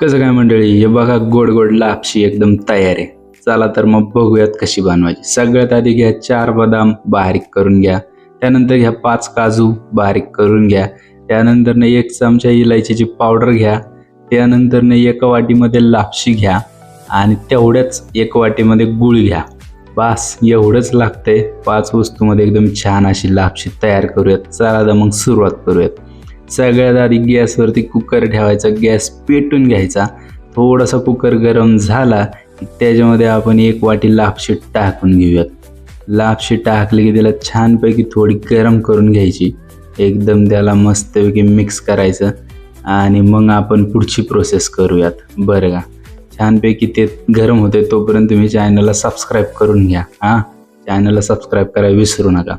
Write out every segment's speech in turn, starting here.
कसं काय मंडळी? हे बघा गोड गोड लापशी एकदम तयार आहे. चला तर मग बघूयात कशी बनवायची. सगळ्यात आधी घ्या चार बदाम बारीक करून घ्या. त्यानंतर घ्या पाच काजू बारीक करून घ्या. त्यानंतर एक चमचा इलायचीची पावडर घ्या. त्यानंतर एका वाटीमध्ये लापशी घ्या. आणि तेवढ्याच एक वाटीमध्ये गुळ घ्या. बास एवढंच लागतंय. पाच वस्तूमध्ये एकदम छान अशी लापशी तयार करूयात. चला तर मग सुरुवात करूयात. सगळ्यात आधी गॅसवरती कुकर ठेवायचा गॅस पेटून घ्यायचा. थोडासा कुकर गरम झाला की त्याच्यामध्ये आपण एक वाटी लापशी टाकून घेऊयात. लापशी टाकली की त्याला छानपैकी थोडी गरम करून घ्यायची. एकदम त्याला मस्तपैकी मिक्स करायचं आणि मग आपण पुढची प्रोसेस करूयात. बरं का? छानपैकी ते गरम होते तोपर्यंत तुम्ही चॅनलला सबस्क्राईब करून घ्या. हां? चॅनलला सबस्क्राईब करायला विसरू नका.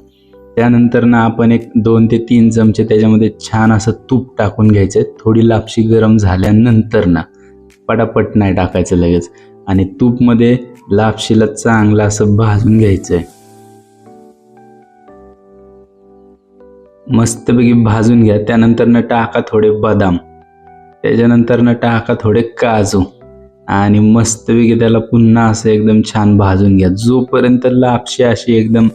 त्यानंतर ना आपण एक दोन ते तीन चमचे त्याच्यामध्ये छान असं तूप टाकून घ्यायचं. थोडी लापशी गरम झाल्यानंतर ना पटापट नाही टाकायचं लगेच. आणि तूपमध्ये लापशीला चांगलं असं भाजून घ्यायचं आहे मस्तपैकी भाजून घ्या. त्यानंतर न टाका थोडे बदाम. त्याच्यानंतर न टाका थोडे काजू. आणि मस्तपैकी त्याला पुन्हा असं एकदम छान भाजून घ्या. जोपर्यंत लापशी अशी एकदम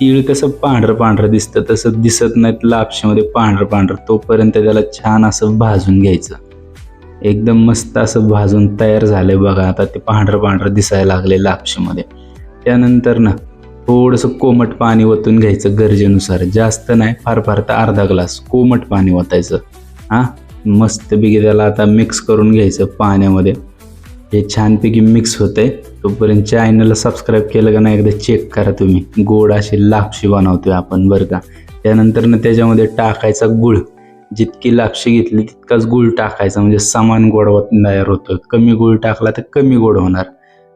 तीळ कसं पांढरं पांढरं दिसतं तसं दिसत नाहीत लापशामध्ये पांढरं पांढरं. तोपर्यंत त्याला छान असं भाजून घ्यायचं. एकदम मस्त असं भाजून तयार झालं बघा आता ते पांढरं पांढरं दिसायला लागले लापशामध्ये. त्यानंतर ना थोडंसं कोमट पाणी ओतून घ्यायचं गरजेनुसार. जास्त नाही फार फार तर अर्धा ग्लास कोमट पाणी ओतायचं. हां मस्तपैकी त्याला आता मिक्स करून घ्यायचं पाण्यामध्ये. हे छानपैकी मिक्स होतंय. तोपर्यंत चॅनलला सबस्क्राईब केलं का नाही एकदा चेक करा तुम्ही. गोड अशी लापशी बनवतोय आपण बरं का. त्यानंतर ना त्याच्यामध्ये टाकायचा गुळ. जितकी लापशी घेतली तितकाच गुळ टाकायचा. म्हणजे समान गोड तयार होतो कमी गुळ टाकला तर कमी गोड होणार.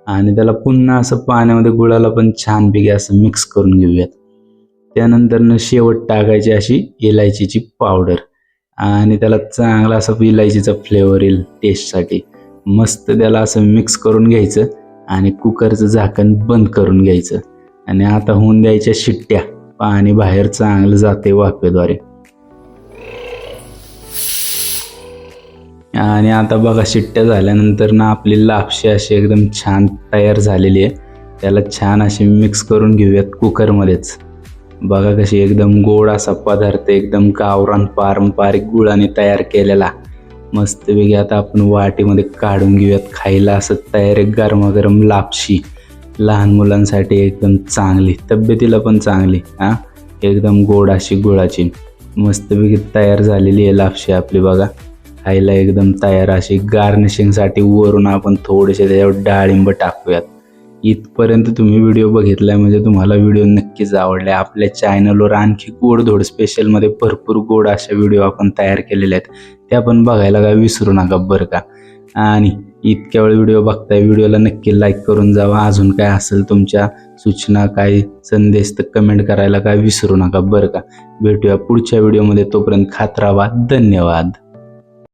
आणि त्याला पुन्हा असं पाण्यामध्ये गुळाला पण छानपैकी असं मिक्स करून घेऊयात. त्यानंतर शेवट टाकायची अशी इलायचीची पावडर आणि त्याला चांगला असं इलायचीचा फ्लेवर येईल टेस्टसाठी मस्त त्याला असं मिक्स करून घ्यायचं आणि कुकरचं झाकण बंद करून घ्यायचं. आणि आता होऊन द्यायच्या शिट्ट्या. पाणी बाहेर चांगलं जाते वाफेद्वारे. आणि आता बघा शिट्ट्या झाल्यानंतर ना आपली लापशी अशी एकदम छान तयार झालेली आहे. त्याला छान अशी मिक्स करून घेऊयात कुकरमध्येच. बघा कशी एकदम गोड असा पदार्थ एकदम गावरान पारंपरिक गुळाने तयार केलेला. मस्तपैकी आता आपण वाटीमध्ये काढून घेऊयात खायला असं तयार आहे गरमागरम लापशी. लहान मुलांसाठी एकदम चांगली तब्येतीला पण चांगली हां? एकदम गोड अशी गुळाची. मस्तपैकी तयार झालेली आहे लापशी आपली बघा. खायला एकदम तयार अशी गार्निशिंगसाठी वरून आपण थोडेसे त्याच्यावर डाळिंब टाकूयात. इथपर्यंत तुम्ही व्हिडिओ बघितलाय म्हणजे तुम्हाला व्हिडिओ नक्कीच आवडले. आपल्या चॅनलवर आणखी गोडधोड स्पेशलमध्ये भरपूर गोड अशा व्हिडिओ आपण तयार केलेले आहेत. ते आपण बघायला काय विसरू नका बरं का. आणि इतक्या वेळ व्हिडिओ बघताय व्हिडिओला नक्की लाईक करून जावा. अजून काय असेल तुमच्या सूचना काय संदेश तर कमेंट करायला काय विसरू नका बरं का. भेटूया पुढच्या व्हिडिओमध्ये तोपर्यंत खात राहा. धन्यवाद.